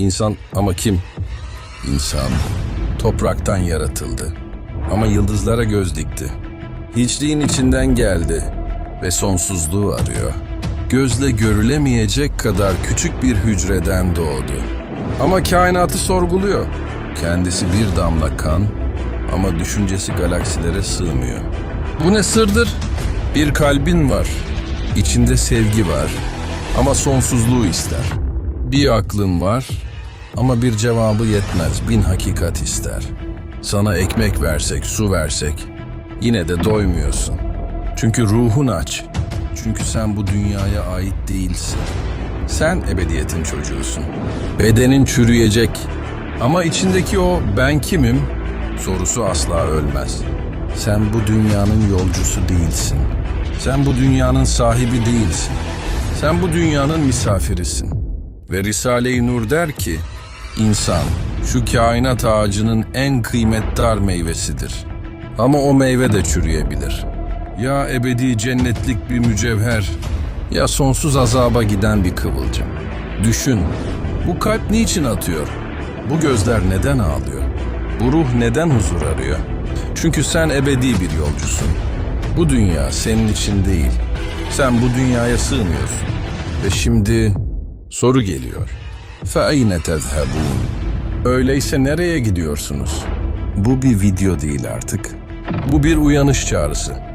İnsan ama kim? İnsan topraktan yaratıldı. Ama yıldızlara göz dikti. Hiçliğin içinden geldi ve sonsuzluğu arıyor. Gözle görülemeyecek kadar küçük bir hücreden doğdu. Ama kainatı sorguluyor. Kendisi bir damla kan ama düşüncesi galaksilere sığmıyor. Bu ne sırdır? Bir kalbin var. İçinde sevgi var ama sonsuzluğu ister. Bir aklın var ama bir cevabı yetmez. Bin hakikat ister. Sana ekmek versek, su versek yine de doymuyorsun. Çünkü ruhun aç. Çünkü sen bu dünyaya ait değilsin. Sen ebediyetin çocuğusun. Bedenin çürüyecek. Ama içindeki o ben kimim sorusu asla ölmez. Sen bu dünyanın yolcusu değilsin. Sen bu dünyanın sahibi değilsin. Sen bu dünyanın misafirisin. Ve Risale-i Nur der ki, insan şu kainat ağacının en kıymetdar meyvesidir. Ama o meyve de çürüyebilir. Ya ebedi cennetlik bir mücevher, ya sonsuz azaba giden bir kıvılcım. Düşün, bu kalp niçin atıyor? Bu gözler neden ağlıyor? Bu ruh neden huzur arıyor? Çünkü sen ebedi bir yolcusun. Bu dünya senin için değil. Sen bu dünyaya sığmıyorsun. Ve şimdi soru geliyor. فَاَيْنَ تَذْهَبُونَ Öyleyse nereye gidiyorsunuz? Bu bir video değil artık. Bu bir uyanış çağrısı.